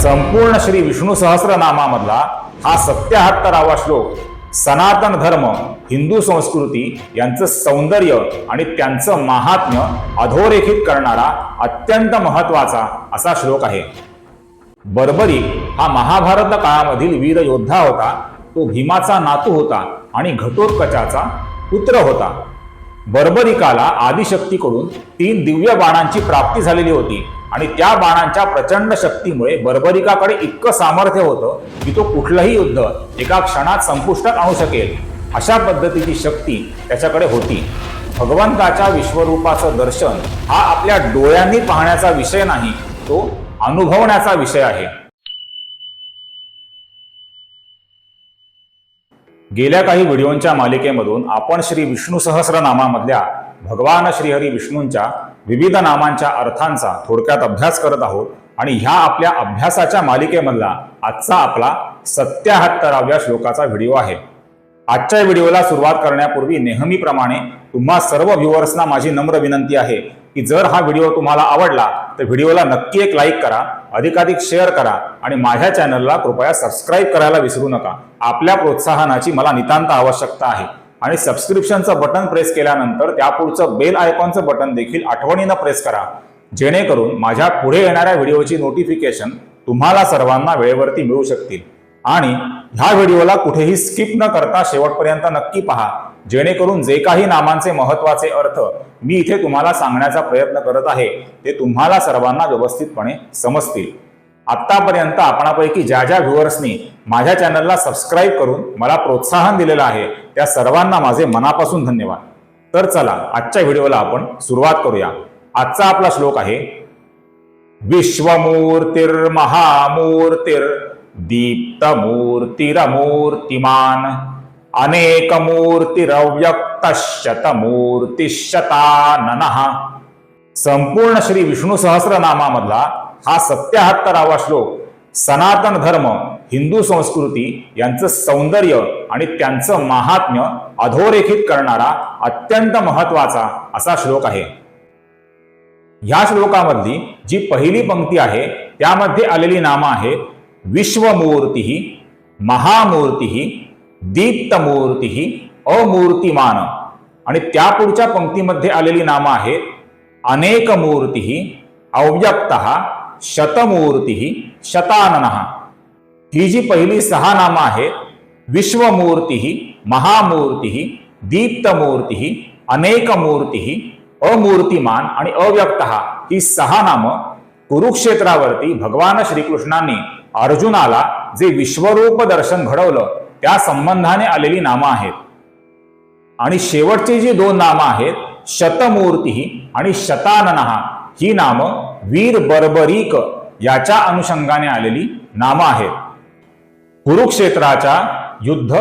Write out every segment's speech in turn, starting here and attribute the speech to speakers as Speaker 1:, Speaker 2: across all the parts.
Speaker 1: संपूर्ण श्री विष्णू सहस्रनामामधला हा सत्याहत्तरावा श्लोक सनातन धर्म हिंदू संस्कृती यांचं सौंदर्य आणि त्यांचं महात्म्य अधोरेखित करणारा अत्यंत महत्त्वाचा असा श्लोक आहे. बर्बरी हा महाभारत काळामधील वीर योद्धा होता. तो भीमाचा नातू होता आणि घटोत्कचाचा पुत्र होता. बर्बरिकाला आदिशक्तीकडून तीन दिव्य बाणांची प्राप्ती झालेली होती. आणि त्या बाणांच्या प्रचंड शक्तीमुळे बर्बरिकाकडे इतकं सामर्थ्य होतं की तो कुठलंही युद्ध एका क्षणात संपुष्टात आणू शकेल. अशा पद्धतीची शक्ती त्याच्याकडे होती. भगवंताच्या विश्वरूपाचं दर्शन हा आपल्या डोळ्यांनी पाहण्याचा विषय नाही तो अनुभवण्याचा विषय आहे. गेल्या काही व्हिडिओंच्या मालिकेमधून आपण श्री विष्णू सहस्रनामामधल्या भगवान श्रीहरी विष्णूंच्या विविध नामांच्या अर्थांचा थोडक्यात अभ्यास करत आहोत आणि ह्या आपल्या अभ्यासाच्या मालिकेमधला आजचा आपला सत्याहत्तराव्या श्लोकाचा व्हिडिओ आहे. आजच्या व्हिडिओला सुरुवात करण्यापूर्वी नेहमीप्रमाणे तुम्हा सर्व व्ह्युअर्सना माझी नम्र विनंती आहे. की जर हा व्हिडिओ तुम्हाला आवडला तर व्हिडिओला नक्की एक लाईक करा अधिकाधिक शेअर करा आणि माझ्या चॅनलला कृपया सबस्क्राईब करायला विसरू नका. आपल्या प्रोत्साहनाची मला नितांत आवश्यकता आहे. आणि सबस्क्रिप्शनचं बटन प्रेस केल्यानंतर त्यापुढचं बेल आयकॉनचं बटन देखील आठवणीनं प्रेस करा. जेणेकरून माझ्या पुढे येणाऱ्या व्हिडिओची नोटिफिकेशन तुम्हाला सर्वांना वेळेवरती मिळू शकतील. आणि ह्या व्हिडिओला कुठेही स्किप न करता शेवटपर्यंत नक्की पहा. जेणेकरून जे काही नामांचे महत्त्वाचे अर्थ मी इथे तुम्हाला सांगण्याचा प्रयत्न करत आहे ते तुम्हाला सर्वांना व्यवस्थितपणे समजतील. आत्तापर्यंत आपणापैकी ज्या ज्या व्ह्युअर्सनी माझ्या चॅनलला सबस्क्राईब करून मला प्रोत्साहन दिलेलं आहे त्या सर्वांना माझे मनापासून धन्यवाद. तर चला आजच्या व्हिडिओला आपण सुरुवात करूया. आजचा आपला श्लोक आहे विश्वमूर्तीर महामूर्तीर दीप्तमूर्तिरमूर्तिमान। अनेकमूर्तिरव्यक्तशतमूर्तिशताननः संपूर्ण श्री विष्णू सहस्रनामामधला हा सत्याहत्तरावा श्लोक सनातन धर्म हिंदू संस्कृती यांचं सौंदर्य आणि त्यांचं महात्म्य अधोरेखित करणारा अत्यंत महत्त्वाचा असा श्लोक आहे. ह्या श्लोकामधली जी पहिली पंक्ती आहे त्यामध्ये आलेली नामं आहेत विश्वमूर्ती महामूर्ती दीप्तमूर्ती अमूर्तिमान आणि त्या पुढच्या पंक्तीमध्ये आलेली नामं आहेत अनेक मूर्ती अव्यक्त शतमूर्ती शतानन. ही जी पहिली सहा नामं आहेत विश्वमूर्ती महामूर्ती दीप्तमूर्ती अनेक मूर्ती अमूर्तिमान आणि अव्यक्त. ही सहा नामं कुरुक्षेत्रावरती भगवान श्रीकृष्णांनी अर्जुनाला जे विश्वरूप दर्शन घडवलं त्या संबंधाने आलेली नामं आहेत. आणि शेवटची जी दोन नामं आहेत शतमूर्ती आणि शतानन ही नामं वीर बर्बरीक याच्या अनुषंगाने आलेली नामं आहेत. कुरुक्षेत्राच्या युद्ध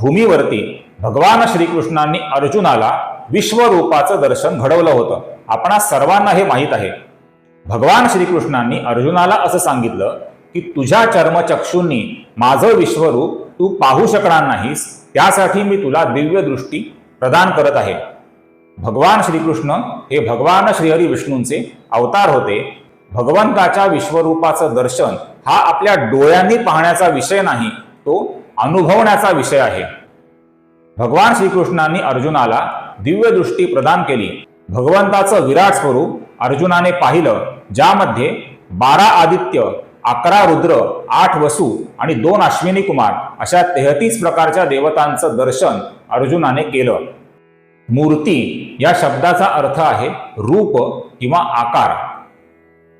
Speaker 1: भूमीवरती भगवान श्रीकृष्णांनी अर्जुनाला विश्वरूपाचं दर्शन घडवलं होतं. आपणा सर्वांना हे माहीत आहे. भगवान श्रीकृष्णांनी अर्जुनाला असं सांगितलं की तुझ्या चर्मचक्षूंनी माझं विश्वरूप तू पाहू शकणार नाहीस त्यासाठी मी तुला दिव्य दृष्टी प्रदान करत आहे. भगवान श्रीकृष्ण हे भगवान श्रीहरी विष्णूंचे अवतार होते. भगवंताच्या विश्वरूपाचं दर्शन हा आपल्या डोळ्यांनी पाहण्याचा विषय नाही तो अनुभवण्याचा विषय आहे. भगवान श्रीकृष्णांनी अर्जुनाला दिव्य दृष्टी प्रदान केली. भगवंताचं विराट स्वरूप अर्जुनाने पाहिलं ज्यामध्ये बारा आदित्य अकरा रुद्र आठ वसू आणि दोन अश्विनी कुमार अशा तेहतीस प्रकारच्या देवतांचं दर्शन अर्जुनाने केलं. मूर्ती या शब्दाचा अर्थ आहे रूप किंवा आकार.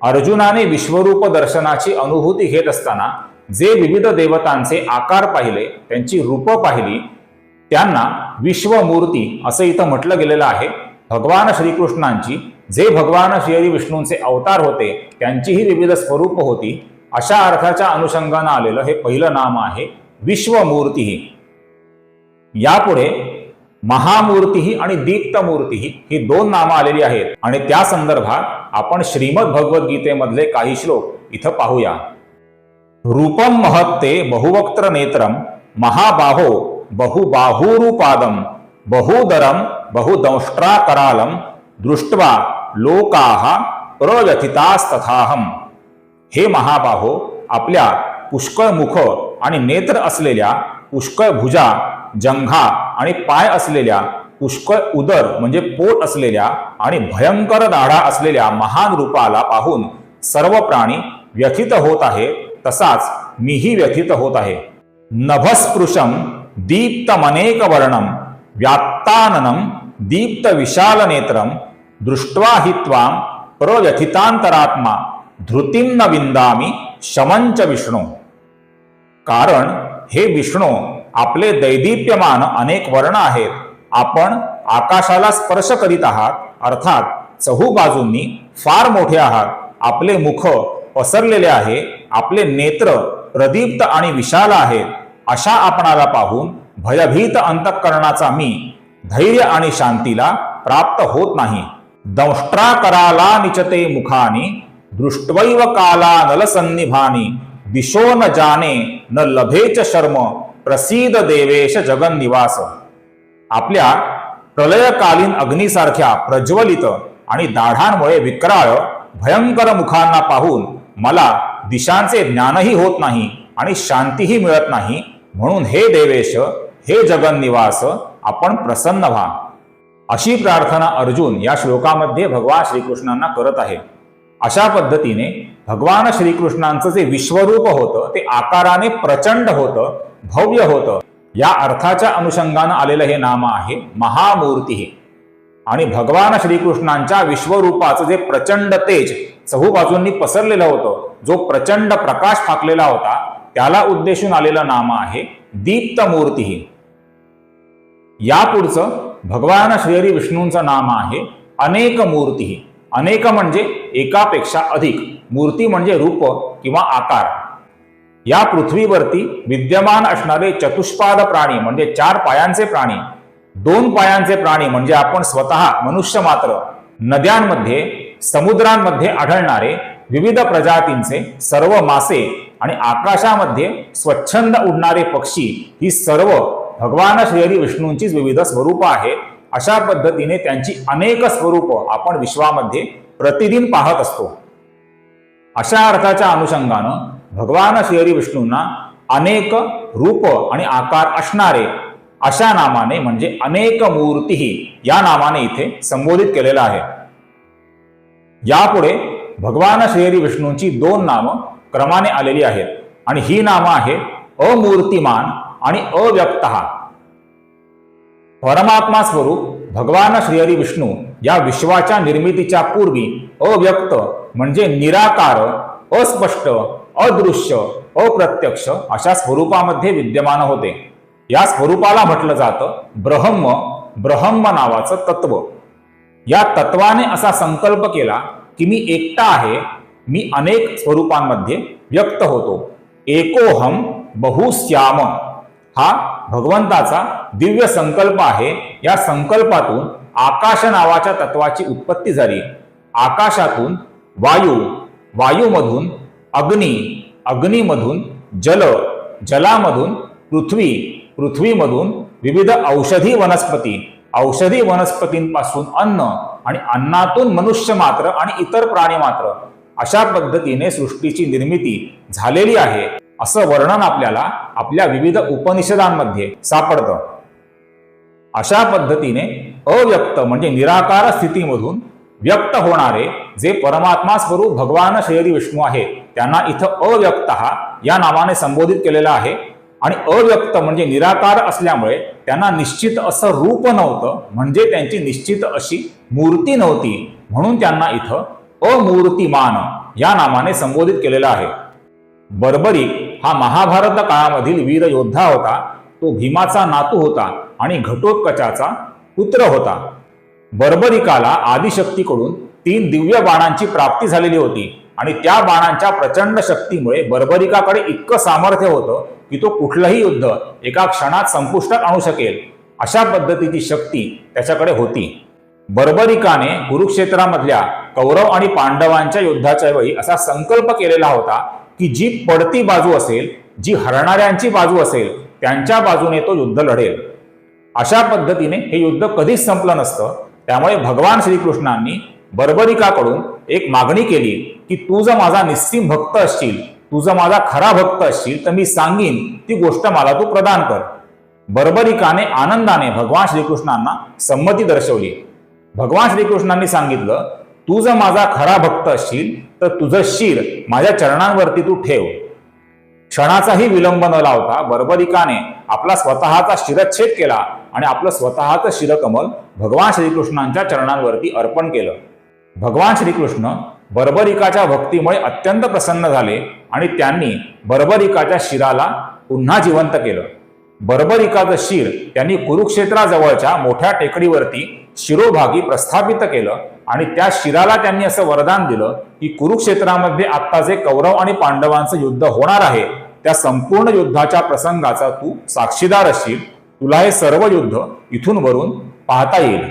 Speaker 1: अर्जुनाने विश्वरूप दर्शनाची अनुभूती घेत असताना जे विविध देवतांचे आकार पाहिले त्यांची रूप पाहिली त्यांना विश्वमूर्ती असं इथं म्हटलं गेलेलं आहे. भगवान श्रीकृष्णांची जे भगवान श्रीहरी विष्णूंचे अवतार होते त्यांचीही विविध स्वरूप होती. अशा अर्थाच्या अनुषंगानं आलेलं हे पहिलं नाम आहे विश्वमूर्ती यापुढे महामूर्ती आणि दीप्तमूर्ती ही दोन नामं आलेली आहेत. आणि त्या संदर्भात आपण श्रीमद भगवद्गीतेमधले काही श्लोक इथं पाहूया. रूपम महत्ते बहुवक्त्र नेत्रम महाबाहो बहुबाहुरूपादम बहुदरम बहुदंष्ट्राकरालम दृष्ट्वा लोकाः प्रव्यथितास्तथाहम. हे महाबाहो आपल्या पुष्कळ मुख आणि नेत्र असलेल्या पुष्कळ भुजा जंघा आणि पाय असलेल्या पुष्कळ उदर म्हणजे पोट असलेल्या आणि भयंकर दाढा असलेल्या महान रूपाला पाहून सर्व प्राणी व्यथित होत आहे तसाच मीही व्यथित होत आहे. नभस्पृशम दीप्तमनेक वर्णम व्यात्ताननम दीप्त विशाल नेत्रम दृष्ट्वा हित्वाम प्रव्यथितांतरात्मा धृतीं न विंदामी शमंच विष्णू। कारण हे विष्णू आपले दैदिप्यमान अनेक वर्ण आहेत। आपण आकाशाला स्पर्श करीत आहात अर्थात चहू बाजूंनी फार मोठे आहात। आपले मुख पसरलेले आहे आपले नेत्र प्रदीप्त आणि विशाल आहेत। अशा आपणाला पाहून भयभीत अंतःकरणाचा मी धैर्य आणि शांतीला प्राप्त होत नाही। दंष्ट्रा कराला निचते मुखाने दृष्ट्वैव काला नलसन्निभानी दिशो न जाने न लभेच शर्म प्रसीद देवेश जगन्निवास। आपल्या प्रलयकालीन अग्नीसारख्या प्रज्वलित आणि दाढांमुळे विक्राळ भयंकर मुखांना पाहून मला दिशांचे ज्ञानही होत नाही आणि शांतीही मिळत नाही म्हणून हे देवेश हे जगन्निवास आपण प्रसन्न व्हा. अशी प्रार्थना अर्जुन या श्लोकामध्ये भगवान श्रीकृष्णांना करत आहे. अशा पद्धतीने भगवान श्रीकृष्णांचं जे विश्वरूप होतं ते आकाराने प्रचंड होतं भव्य होतं. या अर्थाच्या अनुषंगानं आलेलं हे नाम आहे महामूर्ती हे. आणि भगवान श्रीकृष्णांच्या विश्वरूपाचं जे प्रचंड तेज चहूबाजूंनी पसरलेलं होतं जो प्रचंड प्रकाश फाकलेला होता त्याला उद्देशून आलेलं नाम आहे दीप्त मूर्ती ही. यापुढचं भगवान श्रीहरी विष्णूंचं नाम आहे अनेक मूर्ती अनेक म्हणजे एकापेक्षा अधिक. मूर्ती म्हणजे रूप किंवा आकार. या पृथ्वीवरती विद्यमान असणारे चतुष्पाद प्राणी म्हणजे चार पायांचे प्राणी दोन पायांचे प्राणी म्हणजे आपण स्वतः मनुष्य मात्र नद्यांमध्ये समुद्रांमध्ये आढळणारे विविध प्रजातींचे सर्व मासे आणि आकाशामध्ये स्वच्छंद उडणारे पक्षी ही सर्व भगवान श्रीहरी विष्णूंचीच विविध स्वरूप आहेत. अशा पद्धतीने त्यांची अनेक स्वरूप आपण विश्वामध्ये प्रतिदिन पाहत असतो. अशा अर्थाच्या अनुषंगानं भगवान श्रीहरी विष्णूंना अनेक रूप आणि आकार असणारे अशा नामाने म्हणजे अनेक मूर्तीही या नामाने इथे संबोधित केलेलं आहे. यापुढे भगवान श्रीहरी विष्णूंची दोन नामं क्रमाने आलेली आहेत. आणि ही नामं आहेत अमूर्तिमान आणि अव्यक्त परमात्मा स्वरूप भगवान श्रीहरी विष्णू या विश्वाच्या निर्मितीच्या पूर्वी अव्यक्त म्हणजे निराकार अस्पष्ट अदृश्य अप्रत्यक्ष अशा स्वरूपामध्ये विद्यमान होते. या स्वरूपाला म्हटलं जातं ब्रह्म ब्रह्म नावाचं तत्व. या तत्वाने असा संकल्प केला की मी एकटा आहे मी अनेक स्वरूपांमध्ये व्यक्त होतो. एकोहम बहुश्याम हा भगवंताचा दिव्य संकल्प आहे. या संकल्पातून आकाश नावाच्या तत्वाची उत्पत्ती झाली. आकाशातून वायू वायूमधून अग्नी अग्नीमधून जल जलामधून पृथ्वी पृथ्वीमधून विविध औषधी वनस्पती औषधी वनस्पतींपासून अन्न आणि अन्नातून मनुष्य मात्र आणि इतर प्राणी मात्र अशा पद्धतीने सृष्टीची निर्मिती झालेली आहे. असं वर्णन आपल्याला आपल्या विविध उपनिषदांमध्ये सापडतं. अशा पद्धतीने अव्यक्त म्हणजे निराकार स्थितीमधून व्यक्त होणारे जे परमात्मा स्वरूप भगवान श्रीहरी विष्णू आहे त्यांना इथं अव्यक्त हा या नावाने संबोधित केलेला आहे. आणि अव्यक्त म्हणजे निराकार असल्यामुळे त्यांना निश्चित असं रूप नव्हतं म्हणजे त्यांची निश्चित अशी मूर्ती नव्हती. म्हणून त्यांना इथं अमूर्तिमान या नामाने संबोधित केलेलं आहे. बर्बरी हा महाभारत काळामधील वीर योद्धा होता. तो भीमाचा नातू होता आणि घटोत्कचाचा पुत्र होता. बर्बरिकाला आदिशक्तीकडून तीन दिव्य बाणांची प्राप्ती झालेली होती आणि त्या बाणांच्या प्रचंड शक्तीमुळे बर्बरिकाकडे इतकं सामर्थ्य होतं की तो कुठलंही युद्ध एका क्षणात संपुष्टात आणू शकेल. अशा पद्धतीची शक्ती त्याच्याकडे होती. बर्बरिकाने कुरुक्षेत्रामधल्या कौरव आणि पांडवांच्या युद्धाच्या वेळी असा संकल्प केलेला होता की जी पडती बाजू असेल जी हरणाऱ्यांची बाजू असेल त्यांच्या बाजूने तो युद्ध लढेल. अशा पद्धतीने हे युद्ध कधीच संपलं नसतं. त्यामुळे भगवान श्रीकृष्णांनी बर्बरिकाकडून एक मागणी केली की तू जर माझा निस्सीम भक्त असशील तुझा माझा खरा भक्त असशील तर मी सांगीन ती गोष्ट मला तू प्रदान कर. बर्बरिकाने आनंदाने भगवान श्रीकृष्णांना संमती दर्शवली. भगवान श्रीकृष्णांनी सांगितलं तू जर माझा खरा भक्त असशील तर तुझं शिर माझ्या चरणांवरती तू ठेव. क्षणाचाही विलंब न लावता बर्बरिकाने आपला स्वतःचा शिरच्छेद केला आणि आपलं स्वतःचं शिरकमल भगवान श्रीकृष्णांच्या चरणांवरती अर्पण केलं. भगवान श्रीकृष्ण बर्बरिकाच्या भक्तीमुळे अत्यंत प्रसन्न झाले आणि त्यांनी बर्बरिकाच्या शिराला पुन्हा जिवंत केलं. बर्बर शिर त्यांनी कुरुक्षेत्राजवळच्या मोठ्या टेकडीवरती शिरोभागी प्रस्थापित केलं आणि त्या शिराला त्यांनी असं वरदान दिलं की कुरुक्षेत्रामध्ये आत्ता जे कौरव आणि पांडवांचं युद्ध होणार आहे त्या संपूर्ण युद्धाच्या प्रसंगाचा तू साक्षीदार असशील. तुला हे सर्व युद्ध इथून वरून पाहता येईल.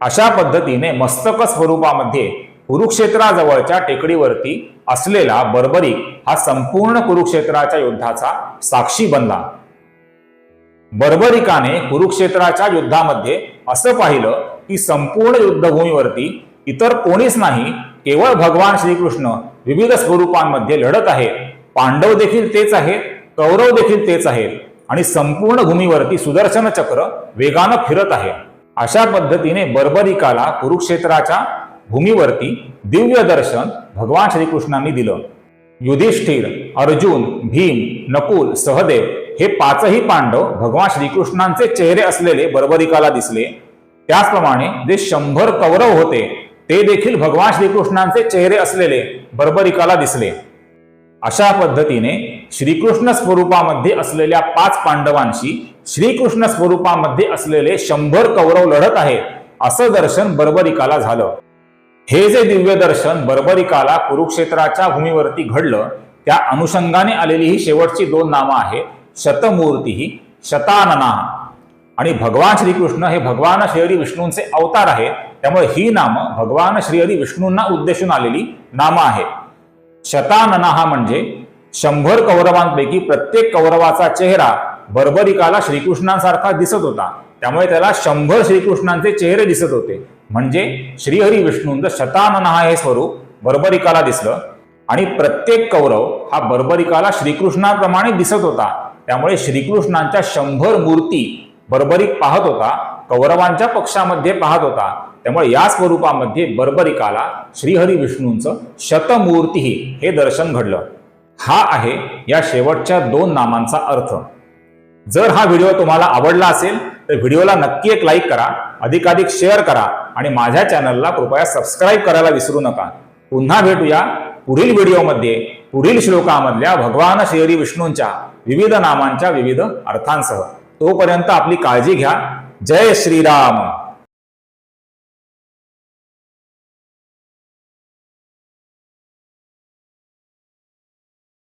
Speaker 1: अशा पद्धतीने मस्तक स्वरूपामध्ये कुरुक्षेत्राजवळच्या टेकडीवरती असलेला बर्बरी हा संपूर्ण कुरुक्षेत्राच्या युद्धाचा साक्षी बनला. बर्बरिकाने कुरुक्षेत्राच्या युद्धामध्ये असं पाहिलं की संपूर्ण युद्धभूमीवरती इतर कोणीच नाही केवळ भगवान श्रीकृष्ण विविध स्वरूपांमध्ये लढत आहेत. पांडव देखील तेच आहेत कौरव देखील तेच आहेत आणि संपूर्ण भूमीवरती सुदर्शन चक्र वेगानं फिरत आहे. अशा पद्धतीने बर्बरिकाला कुरुक्षेत्राच्या भूमीवरती दिव्य दर्शन भगवान श्रीकृष्णांनी दिलं. युधिष्ठिर अर्जुन भीम नकुल सहदेव हे पाचही पांडव भगवान श्रीकृष्णांचे चेहरे असलेले बर्बरिकाला दिसले. त्याचप्रमाणे जे शंभर कौरव होते ते देखील भगवान श्रीकृष्णांचे चेहरे असलेले बर्बरिकाला दिसले. अशा पद्धतीने श्रीकृष्ण स्वरूपामध्ये असलेल्या पाच पांडवांशी श्रीकृष्ण स्वरूपामध्ये असलेले शंभर कौरव लढत आहेत असं दर्शन बर्बरिकाला झालं. हे जे दिव्य दर्शन बर्बरिकाला कुरुक्षेत्राच्या भूमीवरती घडलं त्या अनुषंगाने आलेली ही शेवटची दोन नामं आहेत. शतमूर्ती ही शतानना. आणि भगवान श्रीकृष्ण हे भगवान श्रीहरी विष्णूंचे अवतार आहेत. त्यामुळे ही नामं भगवान श्रीहरी विष्णूंना उद्देशून आलेली नामं आहेत. शतानना हा म्हणजे शंभर कौरवांपैकी प्रत्येक कौरवाचा चेहरा बर्बरिकाला श्रीकृष्णांसारखा दिसत होता. त्यामुळे त्याला शंभर श्रीकृष्णांचे चेहरे दिसत होते. म्हणजे श्रीहरी विष्णूंचं शतानना हे स्वरूप बर्बरिकाला दिसलं. आणि प्रत्येक कौरव हा बर्बरिकाला श्रीकृष्णाप्रमाणे दिसत होता. त्यामुळे श्रीकृष्णांच्या शंभर मूर्ती बर्बरिक पाहत होता कौरवांच्या पक्षामध्ये पाहत होता. त्यामुळे या स्वरूपामध्ये बर्बरिकाला श्रीहरी विष्णूंचं शतमूर्तीही हे दर्शन घडलं. हा आहे या शेवटच्या दोन नामांचा अर्थ. जर हा व्हिडिओ तुम्हाला आवडला असेल तर व्हिडिओला नक्की एक लाईक करा अधिकाधिक शेअर करा आणि माझ्या चॅनलला कृपया सबस्क्राईब करायला विसरू नका. पुन्हा भेटूया पुढील व्हिडिओमध्ये. पुढील श्लोकामधल्या भगवान श्री विष्णूंच्या विविध नामांच्या विविध अर्थांसह तोपर्यंत आपली काळजी घ्या. जय श्रीराम.